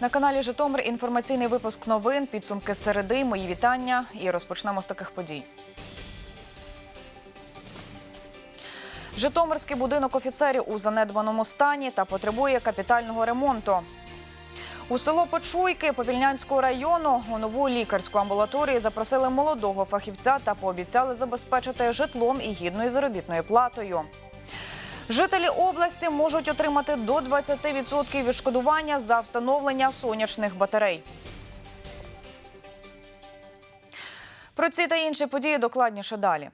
На каналі Житомир інформаційний випуск новин, підсумки середи, мої вітання і розпочнемо з таких подій. Житомирський будинок офіцерів у занедбаному стані та потребує капітального ремонту. У село Почуйки Попільнянського району у нову лікарську амбулаторію запросили молодого фахівця та пообіцяли забезпечити житлом і гідною заробітною платою. Жителі області можуть отримати до 20% відшкодування за встановлення сонячних батарей. Про ці та інші події докладніше далі.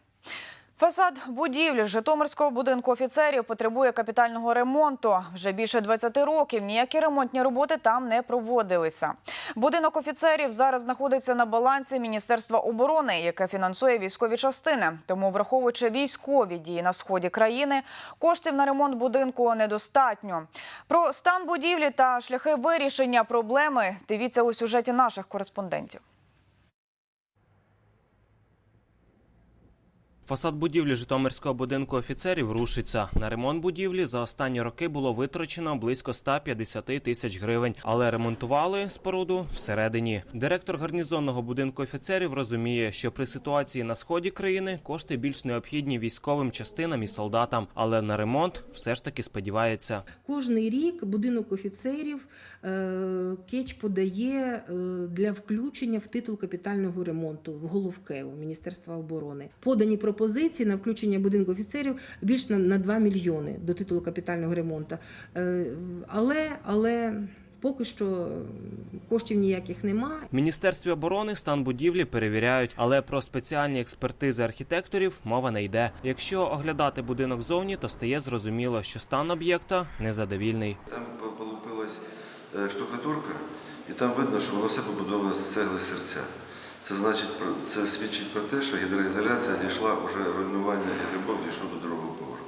Фасад будівлі Житомирського будинку офіцерів потребує капітального ремонту. Вже більше 20 років ніякі ремонтні роботи там не проводилися. Будинок офіцерів зараз знаходиться на балансі Міністерства оборони, яке фінансує військові частини. Тому, враховуючи військові дії на сході країни, коштів на ремонт будинку недостатньо. Про стан будівлі та шляхи вирішення проблеми дивіться у сюжеті наших кореспондентів. Фасад будівлі Житомирського будинку офіцерів рушиться. На ремонт будівлі за останні роки було витрачено близько 150 тисяч гривень, але ремонтували споруду всередині. Директор гарнізонного будинку офіцерів розуміє, що при ситуації на сході країни кошти більш необхідні військовим частинам і солдатам, але на ремонт все ж таки сподівається. Кожний рік будинок офіцерів е, Кетч подає е, для включення в титул капітального ремонту в Головкеву Міністерства оборони. Подані пропозиції на включення будинку офіцерів більш на, на 2 мільйони до титулу капітального ремонту. Е, Але, але поки що коштів ніяких нема. Міністерстві оборони стан будівлі перевіряють, але про спеціальні експертизи архітекторів мова не йде. Якщо оглядати будинок зовні, то стає зрозуміло, що стан об'єкта незадовільний. Там по- полупилась е, штукатурка, і там видно, що воно все побудовано з цегли серця. Це значить, це свідчить про те, що гідроізоляція дійшла вже руйнування і ремонт дійшов до другого поверху.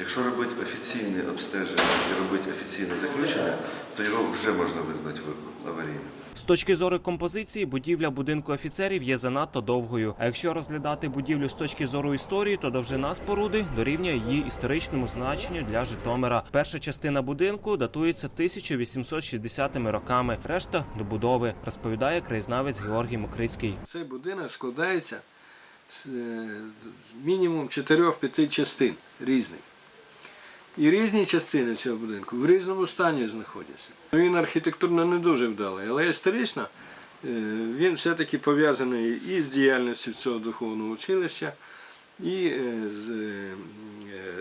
Якщо робити офіційне обстеження і робити офіційне заключення, то його вже можна визнати ви- аварійним. З точки зору композиції, будівля будинку офіцерів є занадто довгою. А якщо розглядати будівлю з точки зору історії, то довжина споруди дорівнює її історичному значенню для Житомира. Перша частина будинку датується 1860 роками, решта добудови, розповідає краєзнавець Георгій Мокрицький. Цей будинок складається з е, мінімум 4-5 частин різних. І різні частини цього будинку в різному стані знаходяться. Він архітектурно не дуже вдалий, але історично е, він все-таки пов'язаний і з діяльністю цього духовного училища, і е, з е,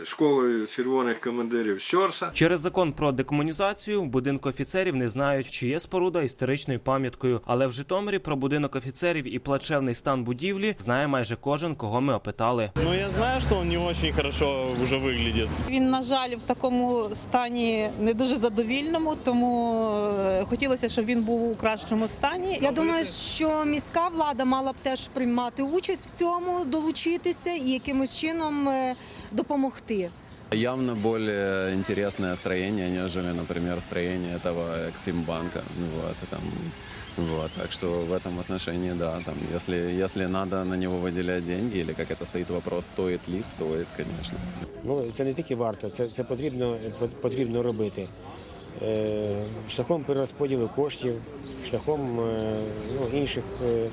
школою червоних командирів Щорса. Через закон про декомунізацію в будинку офіцерів не знають, чи є споруда історичною пам'яткою. Але в Житомирі про будинок офіцерів і плачевний стан будівлі знає майже кожен, кого ми опитали. Но я знаю, что он не очень хорошо уже выглядит. Він, на жаль, в такому стані не дуже задовільному, тому е, хотілося, щоб він був у кращому стані. Я думаю, що міська влада мала б теж приймати участь в цьому, долучитися і якимось чином е, допомогти. Явно более интересное строение, нежели, например, строение этого Эксимбанка. Ну Вот, и там, вот, так что в этом отношении, да, там, если, если надо на него выделять деньги, или как это стоит вопрос, стоит ли, стоит, конечно. Ну, це не тільки варто, це, це потрібно, потрібно робити. Е, шляхом перерозподілу коштів, шляхом е, ну, інших е,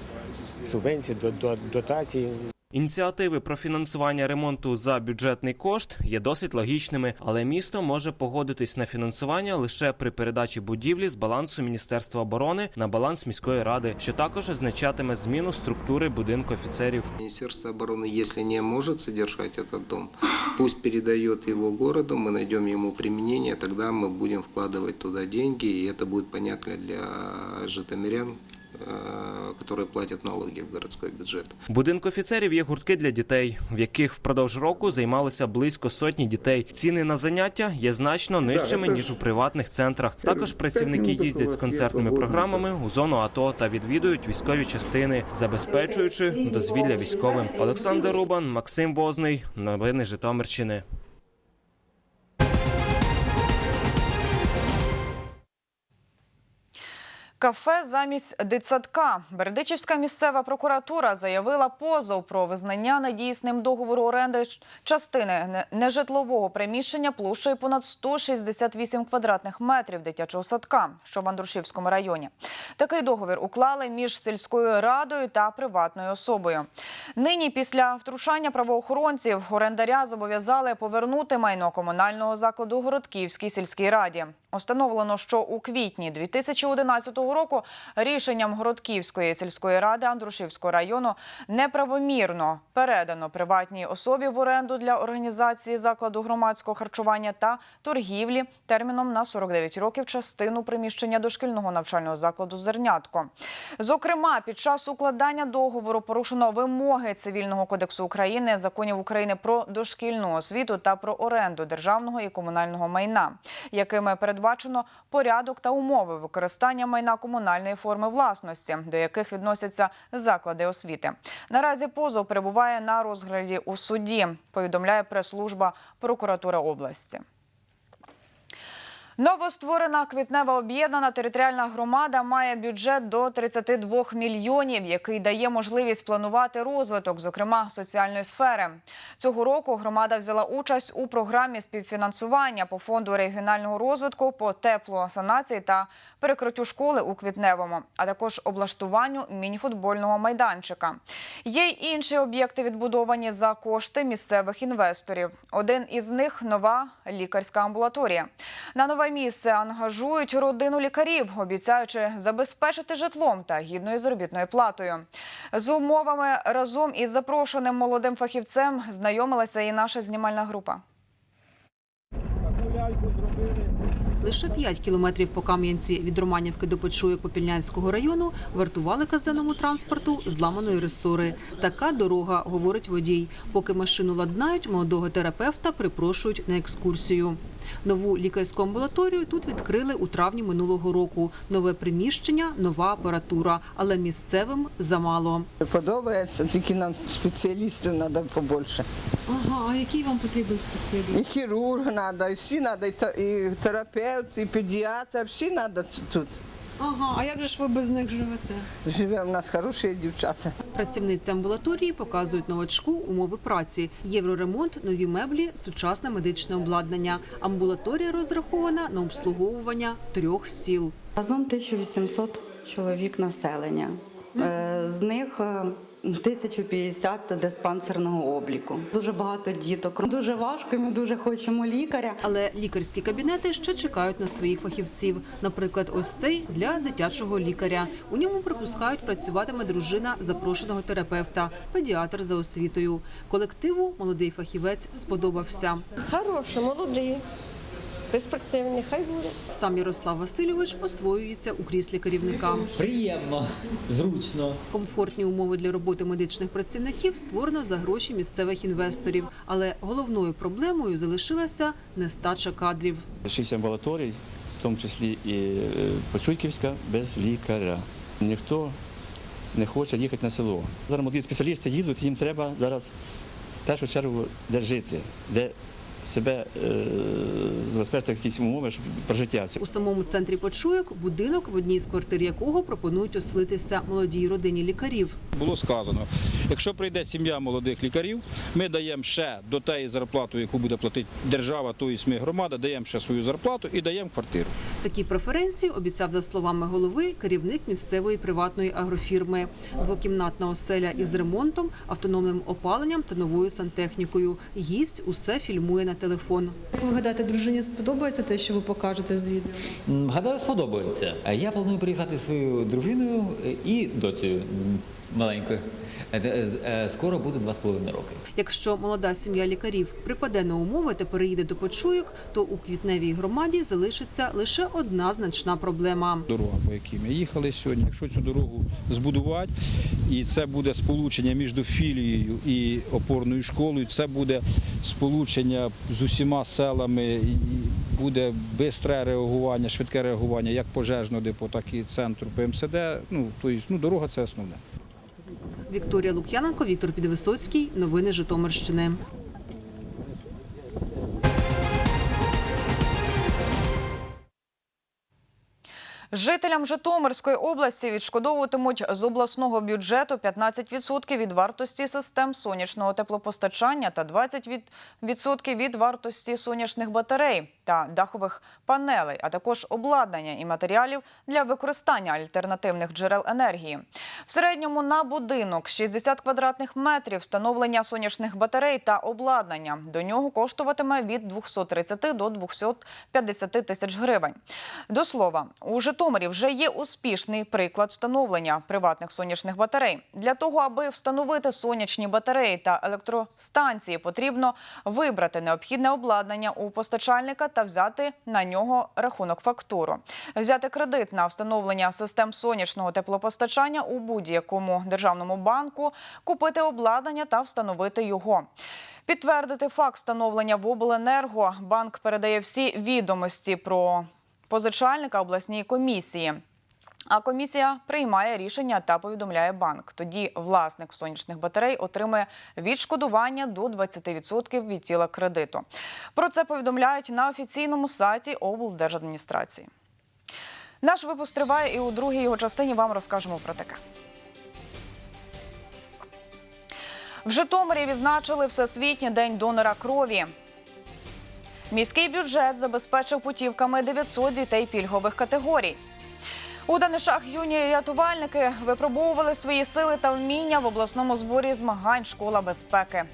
субвенцій, до- до- дотацій. Ініціативи про фінансування ремонту за бюджетний кошт є досить логічними, але місто може погодитись на фінансування лише при передачі будівлі з балансу Міністерства оборони на баланс міської ради, що також означатиме зміну структури будинку офіцерів. Министерство обороны, если не может содержать этот дом, пусть передает его городу, мы найдем ему применение, тогда мы будем вкладывать туда деньги, и это будет понятно для житомирян, э, которые платят налоги в городской бюджет. Будинку офіцерів є гуртки для дітей, в яких впродовж року займалося близько сотні дітей. Ціни на заняття є значно нижчими ніж у приватних центрах. Також працівники їздять з концертними програмами у зону АТО та відвідують військові частини, забезпечуючи дозвілля військовим. Олександр Рубан, Максим Возний, новини Житомирщини. Кафе замість дитсадка. Бердичівська місцева прокуратура заявила позов про визнання недійсним договору оренди частини нежитлового приміщення площею понад 168 квадратних метрів дитячого садка, що в Андрушівському районі. Такий договір уклали між сільською радою та приватною особою. Нині, після втручання правоохоронців, орендаря зобов'язали повернути майно комунального закладу Городківській сільській раді. Установлено, що у квітні 2011 року рішенням Городківської сільської ради Андрушівського району неправомірно передано приватній особі в оренду для організації закладу громадського харчування та торгівлі терміном на 49 років частину приміщення дошкільного навчального закладу Зернятко. Зокрема, під час укладання договору порушено вимоги цивільного кодексу України, законів України про дошкільну освіту та про оренду державного і комунального майна, якими передбачено порядок та умови використання майна комунальної форми власності, до яких відносяться заклади освіти. Наразі позов перебуває на розгляді у суді. Повідомляє прес-служба прокуратури області. Новостворена квітнева об'єднана територіальна громада має бюджет до 32 мільйонів, який дає можливість планувати розвиток, зокрема соціальної сфери. Цього року громада взяла участь у програмі співфінансування по фонду регіонального розвитку по теплосанації та перекриттю школи у Квітневому, а також облаштуванню мініфутбольного майданчика. Є й інші об'єкти відбудовані за кошти місцевих інвесторів. Один із них нова лікарська амбулаторія. На нове місце ангажують родину лікарів, обіцяючи забезпечити житлом та гідною заробітною платою. З умовами разом із запрошеним молодим фахівцем знайомилася і наша знімальна група. Лише 5 кілометрів по Кам'янці від Романівки до Почуєк Попільнянського району вартували казенному транспорту зламаної ресори. Така дорога, говорить водій. Поки машину ладнають, молодого терапевта припрошують на екскурсію. Нову лікарську амбулаторію тут відкрили у травні минулого року. Нове приміщення, нова апаратура, але місцевим замало. Подобається, тільки нам спеціалістів треба побільше. Ага, а який вам потрібен спеціаліст? І хірург треба, і всі треба, і терапевт, і педіатр, всі треба тут. Ага, а як же ж ви без них живете? Живе у нас хороші дівчата. Працівниці амбулаторії показують новачку умови праці, євроремонт, нові меблі, сучасне медичне обладнання. Амбулаторія розрахована на обслуговування трьох сіл. Разом 1800 чоловік населення. Е, З них е, 1050 диспансерного обліку. Дуже багато діток. Дуже важко, і ми дуже хочемо лікаря. Але лікарські кабінети ще чекають на своїх фахівців. Наприклад, ось цей для дитячого лікаря. У ньому припускають працюватиме дружина запрошеного терапевта, педіатр за освітою. Колективу молодий фахівець сподобався. Хороший, молодий, перспективний, хай буде. Сам Ярослав Васильович освоюється у кріслі керівника. Приємно, зручно. Комфортні умови для роботи медичних працівників створено за гроші місцевих інвесторів. Але головною проблемою залишилася нестача кадрів. Шість амбулаторій, в тому числі і е, Почуйківська, без лікаря. Ніхто не хоче їхати на село. Зараз молоді спеціалісти їдуть, їм треба зараз в першу чергу де жити, де себе е, забезпечити якісь умови щоб прожиття. У самому центрі почуєк будинок, в одній з квартир якого пропонують оселитися молодій родині лікарів. Було сказано, якщо прийде сім'я молодих лікарів, ми даємо ще до тієї зарплати, яку буде платити держава, тобто ми громада, даємо ще свою зарплату і даємо квартиру. Такі преференції обіцяв за словами голови керівник місцевої приватної агрофірми. Двокімнатна оселя із ремонтом, автономним опаленням та новою сантехнікою. Гість усе фільмує на телефон. Як ви гадаєте, дружині сподобається те, що ви покажете з відео? Гадаю, сподобається. Я планую приїхати зі своєю дружиною е, і доцею м, маленькою. Е, е, е, Скоро буде два з половиною роки. Якщо молода сім'я лікарів припаде на умови та переїде до почуйок, то у квітневій громаді залишиться лише одна значна проблема. Дорога, по якій ми їхали сьогодні. Якщо цю дорогу збудувати, і це буде сполучення між філією і опорною школою, це буде сполучення з усіма селами, буде швидке реагування, швидке реагування як пожежного депо, так і центру ПМСД. Ну, тобто, ну, дорога це основне. Вікторія Лук'яненко, Віктор Підвисоцький. Новини Житомирщини. Жителям Житомирської області відшкодовуватимуть з обласного бюджету 15% від вартості систем сонячного теплопостачання та 20% від вартості сонячних батарей та дахових панелей, а також обладнання і матеріалів для використання альтернативних джерел енергії. В середньому на будинок 60 квадратних метрів встановлення сонячних батарей та обладнання. До нього коштуватиме від 230 до 250 тисяч гривень. До слова, у Житомирі вже є успішний приклад встановлення приватних сонячних батарей. Для того, аби встановити сонячні батареї та електростанції, потрібно вибрати необхідне обладнання у постачальника та взяти на нього рахунок фактуру. Взяти кредит на встановлення систем сонячного теплопостачання у будь-якому державному банку, купити обладнання та встановити його. Підтвердити факт встановлення в обленерго банк передає всі відомості про позичальника обласній комісії. А комісія приймає рішення та повідомляє банк. Тоді власник сонячних батарей отримує відшкодування до 20% від тіла кредиту. Про це повідомляють на офіційному сайті облдержадміністрації. Наш випуск триває, і у другій його частині вам розкажемо про таке. В Житомирі відзначили Всесвітній день донора крові. Міський бюджет забезпечив путівками 900 дітей пільгових категорій. У Данишах юні рятувальники випробовували свої сили та вміння в обласному зборі змагань Школа безпеки.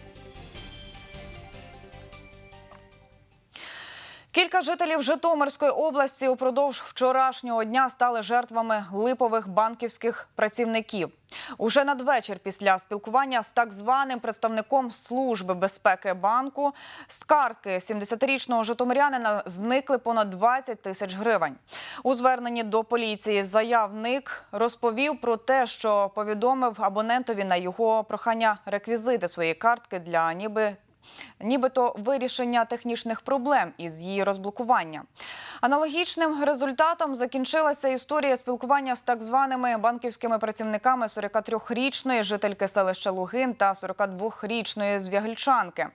Кілька жителів Житомирської області упродовж вчорашнього дня стали жертвами липових банківських працівників. Уже надвечір після спілкування з так званим представником служби безпеки банку з картки 70-річного житомирянина зникли понад 20 тисяч гривень. У зверненні до поліції заявник розповів про те, що повідомив абонентові на його прохання реквізити своєї картки для ніби нібито вирішення технічних проблем із її розблокування. Аналогічним результатом закінчилася історія спілкування з так званими банківськими працівниками 43-річної жительки селища Лугин та 42-річної звягельчанки.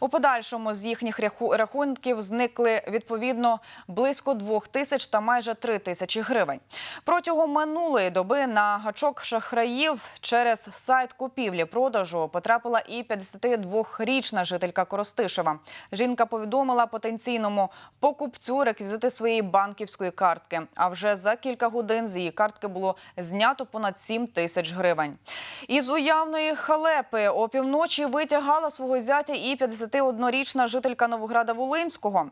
У подальшому з їхніх рахунків зникли відповідно близько 2 тисяч та майже 3 тисячі гривень. Протягом минулої доби на гачок шахраїв через сайт купівлі-продажу потрапила і 52-річна жителька Коростишева. Жінка повідомила потенційному покупцю реквізити своєї банківської картки. А вже за кілька годин з її картки було знято понад 7 тисяч гривень. Із уявної халепи опівночі витягала свого зятя і 51-річна жителька Новограда Волинського.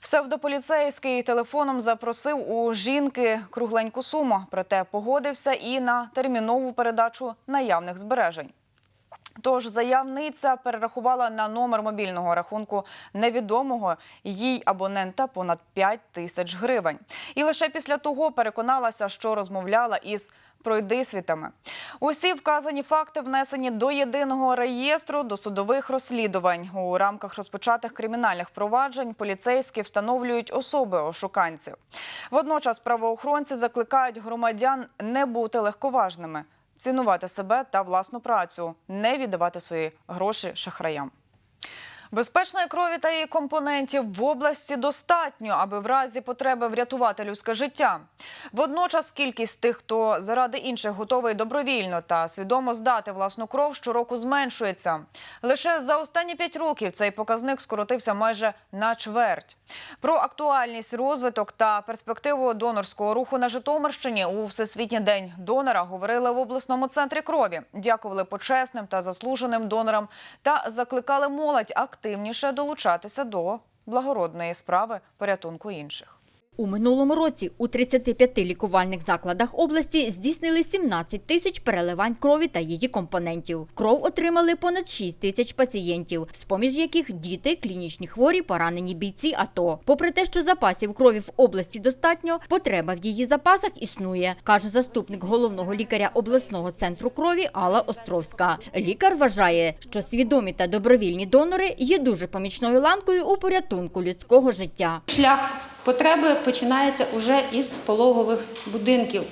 Псевдополіцейський телефоном запросив у жінки кругленьку суму, проте погодився і на термінову передачу наявних збережень. Тож заявниця перерахувала на номер мобільного рахунку невідомого їй абонента понад 5 тисяч гривень. І лише після того переконалася, що розмовляла із пройдисвітами. Усі вказані факти внесені до єдиного реєстру досудових розслідувань. У рамках розпочатих кримінальних проваджень поліцейські встановлюють особи ошуканців. Водночас правоохоронці закликають громадян не бути легковажними цінувати себе та власну працю, не віддавати свої гроші шахраям. Безпечної крові та її компонентів в області достатньо, аби в разі потреби врятувати людське життя. Водночас кількість тих, хто заради інших готовий добровільно та свідомо здати власну кров, щороку зменшується. Лише за останні п'ять років цей показник скоротився майже на чверть. Про актуальність, розвиток та перспективу донорського руху на Житомирщині у Всесвітній день донора говорили в обласному центрі крові. Дякували почесним та заслуженим донорам та закликали молодь активніше долучатися до благородної справи порятунку інших. У минулому році у 35 лікувальних закладах області здійснили 17 тисяч переливань крові та її компонентів. Кров отримали понад 6 тисяч пацієнтів, з-поміж яких діти, клінічні хворі, поранені бійці АТО. Попри те, що запасів крові в області достатньо, потреба в її запасах існує, каже заступник головного лікаря обласного центру крові Алла Островська. Лікар вважає, що свідомі та добровільні донори є дуже помічною ланкою у порятунку людського життя. Шлях потреби починається уже із пологових будинків.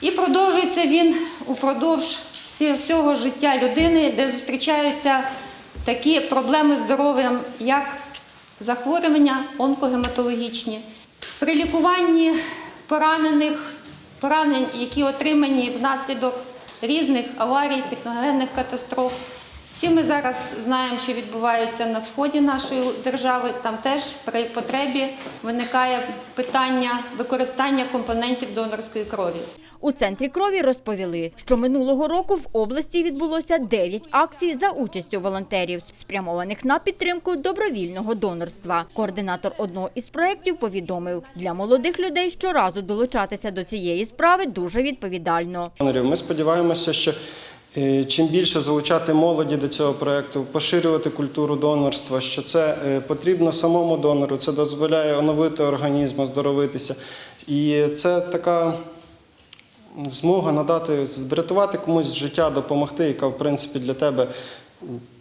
І продовжується він упродовж всього життя людини, де зустрічаються такі проблеми здоров'ям, як захворювання онкогематологічні. При лікуванні поранених, поранень, які отримані внаслідок різних аварій, техногенних катастроф. Всі ми зараз знаємо, що відбувається на сході нашої держави. Там теж при потребі виникає питання використання компонентів донорської крові. У центрі крові розповіли, що минулого року в області відбулося 9 акцій за участю волонтерів, спрямованих на підтримку добровільного донорства. Координатор одного із проєктів повідомив, для молодих людей щоразу долучатися до цієї справи дуже відповідально. Ми сподіваємося, що чим більше залучати молоді до цього проєкту, поширювати культуру донорства, що це е, потрібно самому донору, це дозволяє оновити організм, оздоровитися. І це така змога надати, врятувати комусь життя, допомогти, яка в принципі для тебе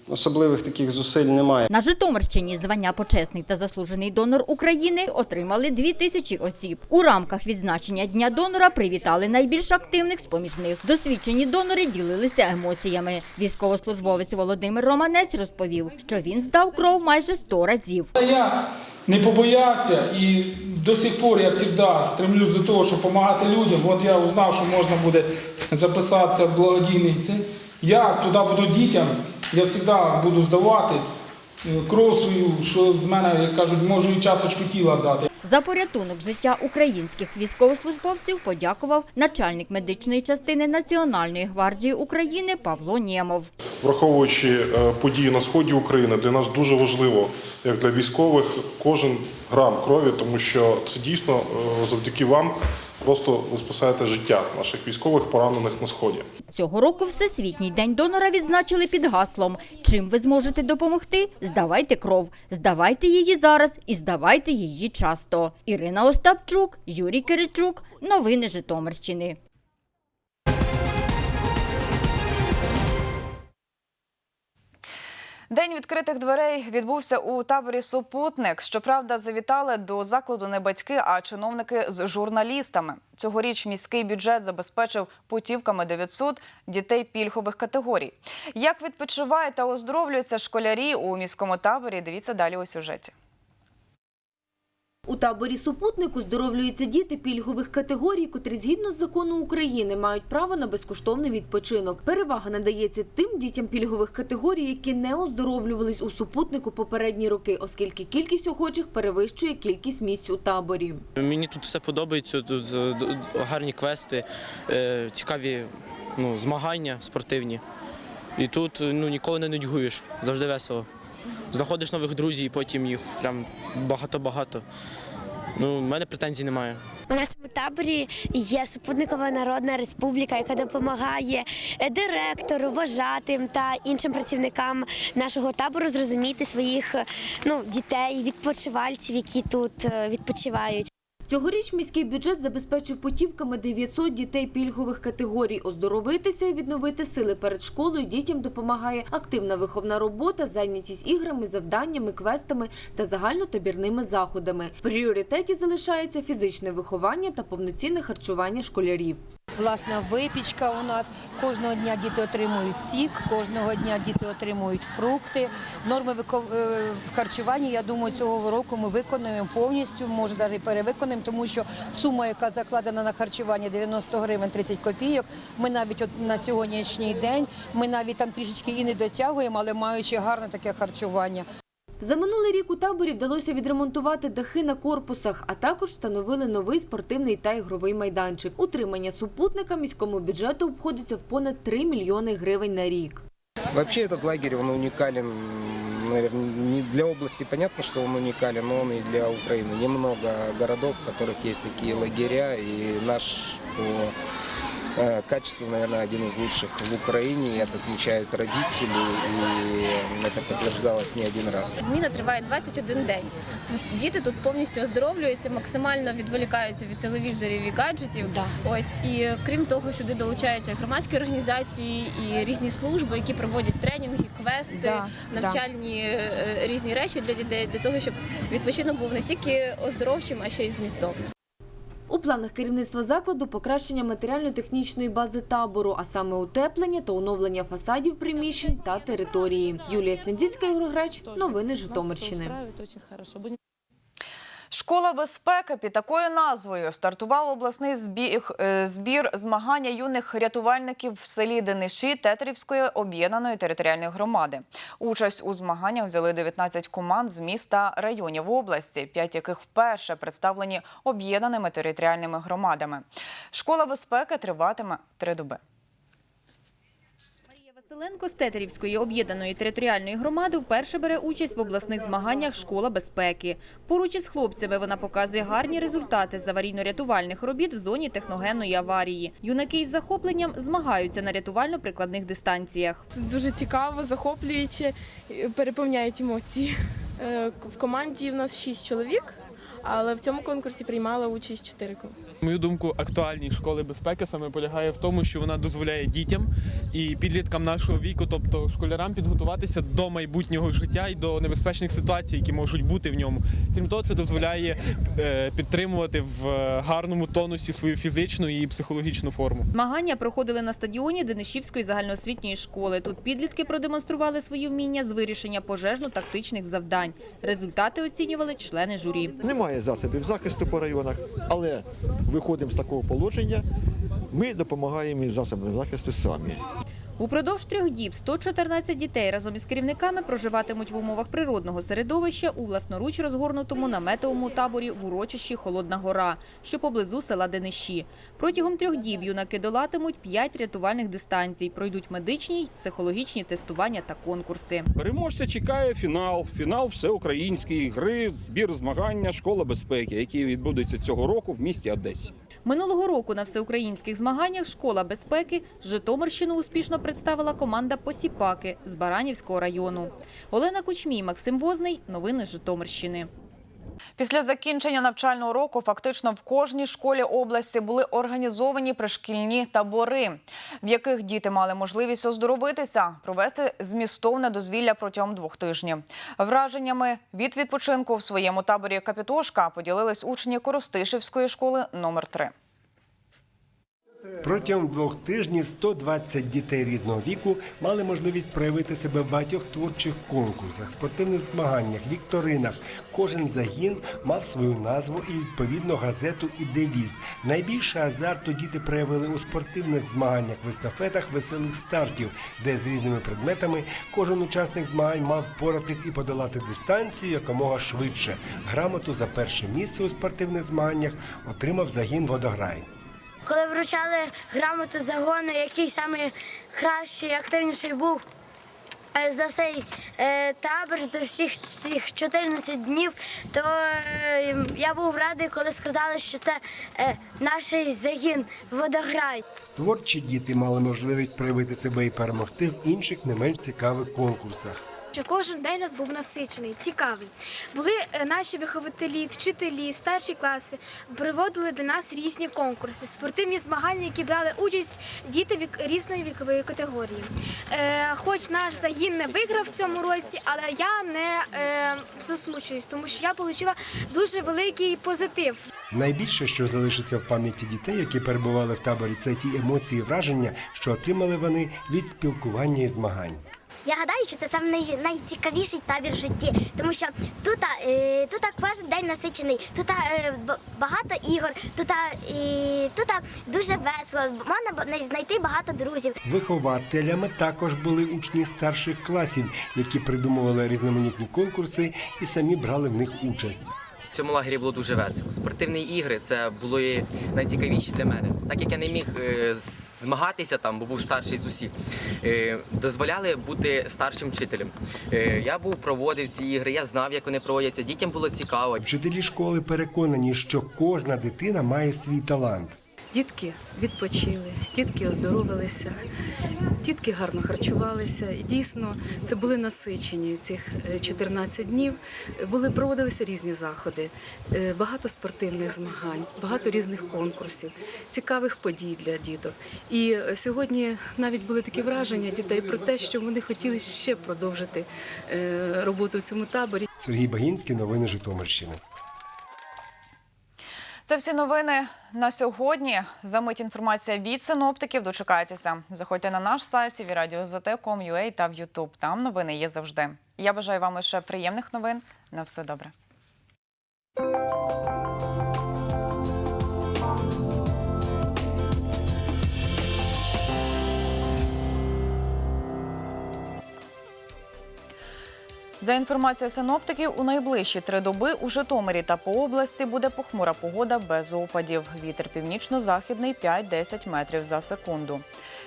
особливих таких зусиль немає. На Житомирщині звання почесний та заслужений донор України отримали дві тисячі осіб. У рамках відзначення Дня донора привітали найбільш активних з поміж них. Досвідчені донори ділилися емоціями. Військовослужбовець Володимир Романець розповів, що він здав кров майже 100 разів. Я не побоявся і до сих пор я завжди стремлюсь до того, щоб допомагати людям. От я узнав, що можна буде записатися в благодійний. Я туди буду дітям, я завжди буду здавати е, кров свою, що з мене, як кажуть, можу і часточку тіла дати. За порятунок життя українських військовослужбовців подякував начальник медичної частини Національної гвардії України Павло Нємов. Враховуючи е, події на сході України, для нас дуже важливо, як для військових, кожен грам крові, тому що це дійсно е, завдяки вам просто ви спасаєте життя наших військових поранених на сході. Цього року Всесвітній день донора відзначили під гаслом «Чим ви зможете допомогти? Здавайте кров. Здавайте її зараз і здавайте її часто». Ірина Остапчук, Юрій Киричук. Новини Житомирщини. День відкритих дверей відбувся у таборі Супутник. Щоправда, завітали до закладу не батьки, а чиновники з журналістами. Цьогоріч міський бюджет забезпечив путівками 900 дітей пільгових категорій. Як відпочивають та оздоровлюються школярі у міському таборі? Дивіться далі у сюжеті. У таборі супутнику здоровлюються діти пільгових категорій, котрі згідно з закону України мають право на безкоштовний відпочинок. Перевага надається тим дітям пільгових категорій, які не оздоровлювались у супутнику попередні роки, оскільки кількість охочих перевищує кількість місць у таборі. Мені тут все подобається. Тут е, гарні квести, е, цікаві ну, змагання спортивні. І тут ну, ніколи не нудьгуєш, завжди весело. Знаходиш нових друзів, і потім їх прям багато-багато. Ну, в мене претензій немає. У нашому таборі є супутникова народна республіка, яка допомагає е, директору, вожатим та іншим працівникам нашого табору зрозуміти своїх е, ну, дітей, відпочивальців, які тут е, відпочивають. Цьогоріч міський бюджет забезпечив путівками 900 дітей пільгових категорій. Оздоровитися і відновити сили перед школою дітям допомагає активна виховна робота, зайнятість іграми, завданнями, квестами та загальнотабірними заходами. В пріоритеті залишається фізичне виховання та повноцінне харчування школярів. Власна випічка у нас кожного дня діти отримують сік, кожного дня діти отримують фрукти. Норми е, в харчуванні, я думаю, цього року ми виконуємо повністю, може навіть перевиконуємо, тому що сума, яка закладена на харчування 90 гривень 30 копійок. Ми навіть на сьогоднішній день ми навіть там трішечки і не дотягуємо, але маючи гарне таке харчування. За минулий рік у таборі вдалося відремонтувати дахи на корпусах, а також встановили новий спортивний та ігровий майданчик. Утримання супутника міському бюджету обходиться в понад 3 мільйони гривень на рік. Вообще этот лагерь, он уникален, наверное, не для области понятно, что он уникален, но он и для Украины. Немного городов, в которых есть такие лагеря, и наш по э, качеству, наверное, один из лучших в Украине, и это отмечают родители, и это подтверждалось не один раз. Зміна триває 21 день. Діти тут повністю оздоровлюються, максимально відволікаються від телевізорів і гаджетів. Ось і крім того, сюди долучаються громадські організації і різні служби, які проводять тренінги, квести, Да, навчальні е, різні речі для дітей, для того, щоб відпочинок був не тільки оздоровчим, а ще й змістовним. У планах керівництва закладу покращення матеріально-технічної бази табору, а саме утеплення та оновлення фасадів приміщень та території. Юлія Свіндзіцька, Ігор Греч. Новини Житомирщини. Школа безпеки під такою назвою стартував обласний збіг, е, збір змагання юних рятувальників в селі Дениші Тетерівської об'єднаної територіальної громади. Участь у змаганнях взяли 19 команд з міста районів області, п'ять яких вперше представлені об'єднаними територіальними громадами. Школа безпеки триватиме три доби. Василенко з Тетерівської об'єднаної територіальної громади вперше бере участь в обласних змаганнях «Школа безпеки». Поруч із хлопцями вона показує гарні результати з аварійно-рятувальних робіт в зоні техногенної аварії. Юнаки із захопленням змагаються на рятувально-прикладних дистанціях. Дуже цікаво, захоплююче, переповняють емоції. Е, В команді в нас шість чоловік, але в цьому конкурсі приймала участь чотири мою думку, актуальність школи безпеки саме полягає в тому, що вона дозволяє дітям і підліткам нашого віку, тобто школярам, підготуватися до майбутнього життя і до небезпечних ситуацій, які можуть бути в ньому. Крім того, це дозволяє е, підтримувати в е, гарному тонусі свою фізичну і психологічну форму. Змагання проходили на стадіоні Денишівської загальноосвітньої школи. Тут підлітки продемонстрували свої вміння з вирішення пожежно-тактичних завдань. Результати оцінювали члени журі. Немає засобів захисту по районах, але виходимо з такого положення. Ми допомагаємо засобами захисту самі. Упродовж трьох діб 114 дітей разом із керівниками проживатимуть в умовах природного середовища у власноруч розгорнутому наметовому таборі в урочищі Холодна Гора, що поблизу села Дениші. Протягом трьох діб юнаки долатимуть п'ять рятувальних дистанцій, пройдуть медичні й психологічні тестування та конкурси. Переможця чекає фінал. Фінал всеукраїнської гри, збір змагання, школа безпеки, який відбудеться цього року в місті Одесі. Минулого року на всеукраїнських змаганнях «Школа безпеки» Житомирщину успішно представила команда «Посіпаки» з Баранівського району. Олена Кучмій, Максим Возний. Новини Житомирщини. Після закінчення навчального року фактично в кожній школі області були організовані пришкільні табори, в яких діти мали можливість оздоровитися, провести змістовне дозвілля протягом двох тижнів. Враженнями від відпочинку в своєму таборі Капітошка поділились учні Коростишівської школи номер 3 Протягом двох тижнів 120 дітей різного віку мали можливість проявити себе в багатьох творчих конкурсах, спортивних змаганнях, вікторинах. Кожен загін мав свою назву і відповідно газету і девіз. Найбільше азарту діти проявили у спортивних змаганнях в естафетах веселих стартів, де з різними предметами кожен учасник змагань мав впоратись і подолати дистанцію якомога швидше. Грамоту за перше місце у спортивних змаганнях отримав загін водограй. Коли вручали грамоту загону, який саме кращий, активніший був е, за цей е, табор, за всіх цих 14 днів, то е, я був радий, коли сказали, що це наш загін водограй. Творчі діти мали можливість проявити себе і перемогти в інших не менш цікавих конкурсах. Що кожен день у нас був насичений, цікавий. Були е, наші вихователі, вчителі, старші класи, проводили для нас різні конкурси, спортивні змагання, які брали участь діти вік різної вікової категорії. Е, хоч наш загін не виграв в цьому році, але я не е, засмучуюсь, тому що я отримала дуже великий позитив. Найбільше, що залишиться в пам'яті дітей, які перебували в таборі, це ті емоції і враження, що отримали вони від спілкування і змагань. Я гадаю, що це най- найцікавіший табір в житті, тому що тут, е, тут кожен день насичений, тут е, багато ігор, тут, е, тут дуже весело, можна знайти багато друзів. Вихователями також були учні старших класів, які придумували різноманітні конкурси і самі брали в них участь. В цьому лагері було дуже весело. Спортивні ігри це були найцікавіші для мене. Так як я не міг е, змагатися там, бо був старший з усіх, е, дозволяли бути старшим вчителем. Е, я був проводив ці ігри, я знав, як вони проводяться. Дітям було цікаво. Вчителі школи переконані, що кожна дитина має свій талант. Дітки відпочили, дітки оздоровилися, дітки гарно харчувалися. І Дійсно, це були насичені цих е, 14 днів. Були проводилися різні заходи, е, багато спортивних змагань, багато різних конкурсів, цікавих подій для діток. І е, сьогодні навіть були такі враження дітей про те, що вони хотіли ще продовжити е, роботу в цьому таборі. Сергій Багінський, новини Житомирщини. Це всі новини на сьогодні. За мить інформація від синоптиків. Дочекайтеся. Заходьте на наш сайт tvradio.zt.com.ua та в YouTube. Там новини є завжди. Я бажаю вам лише приємних новин. На все добре. За інформацією синоптиків, у найближчі три доби у Житомирі та по області буде похмура погода без опадів. Вітер північно-західний 5-10 метрів за секунду.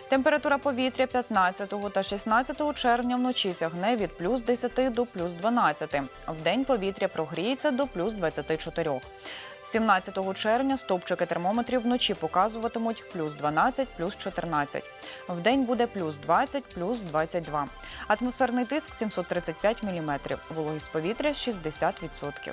Температура повітря 15 та 16 червня вночі сягне від плюс 10 до плюс 12. Вдень повітря прогріється до плюс 24. 17 червня стовпчики термометрів вночі показуватимуть плюс 12, плюс 14. В день буде плюс 20, плюс 22. Атмосферний тиск 735 мм, вологість повітря 60%.